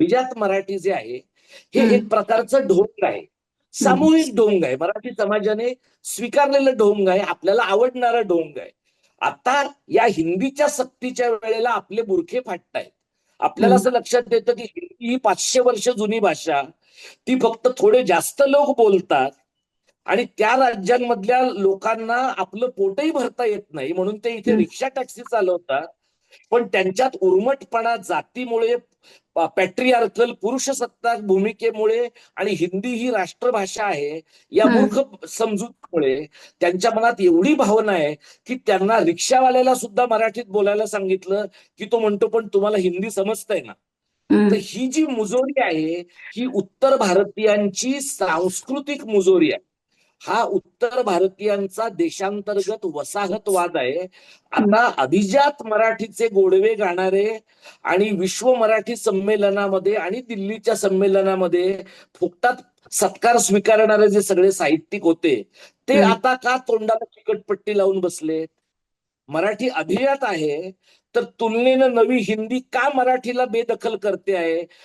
अभिजात मराठी जे आहे हे. एक प्रकारचं ढोंग आहे. सामूहिक ढोंग आहे. मराठी समाजाने स्वीकारलेलं ढोंग आहे. आपल्याला आवडणारं ढोंग आहे. आता या हिंदीच्या सक्तीच्या वेळेला आपले बुरखे फाटतायत. आपल्याला. असं लक्षात येतं की हिंदी ही पाचशे वर्ष जुनी भाषा. ती फक्त थोडे जास्त लोक बोलतात. आणि त्या राज्यांमधल्या लोकांना आपलं पोटही भरता येत नाही. म्हणून ते इथे. रिक्षा टॅक्सी चालवतात. पण त्यांच्यात उर्मटपणा जातीमुळे पॅट्रियार्कल पुरुषसत्ताक भूमिकेमुळे आणि हिंदी ही राष्ट्रभाषा आहे या. मूर्ख समजूतमुळे त्यांच्या मनात एवढी भावना आहे की त्यांना रिक्षावाल्याला सुद्धा मराठीत बोलायला सांगितलं की तो म्हणतो पण तुम्हाला हिंदी समजतंय ना. तर ही जी मुजोरी आहे ही उत्तर भारतीयांची सांस्कृतिक मुजोरी आहे हा उत्तर भारतीयांचा देशांतर्गत वसाहतवाद आहे. आता अभिजात मराठीचे गोडवे गाणारे आणि विश्व मराठी संमेलनामध्ये आणि दिल्लीच्या संमेलनामध्ये फुकटात सत्कार स्वीकारणारे जे सगळे साहित्यिक होते ते. आता का तोंडाला चिकटपट्टी लावून बसले? मराठी अभिजात आहे तर तुलनेनं नवी हिंदी का मराठीला बेदखल करते आहे?